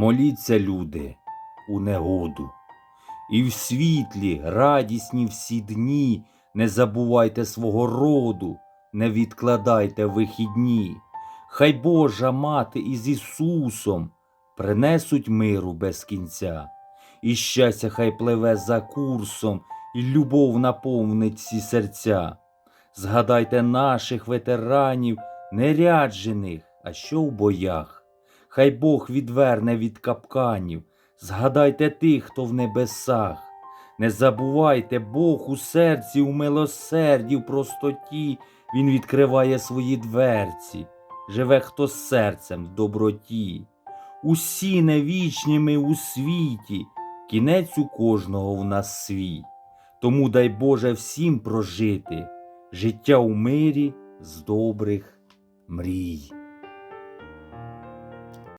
Моліться, люди, у негоду. І в світлі, радісні всі дні, не забувайте свого роду, не відкладайте вихідні. Хай Божа мати із Ісусом принесуть миру без кінця, і щастя хай пливе за курсом, і любов наповнить всі серця. Згадайте наших ветеранів, неряджених, а що в боях. Хай Бог відверне від капканів, згадайте тих, хто в небесах. Не забувайте, Бог у серці, у милосерді, в простоті, Він відкриває свої дверці, живе хто з серцем в доброті. Усі невічні ми у світі, кінець у кожного в нас свій. Тому дай Боже всім прожити життя у мирі з добрих мрій.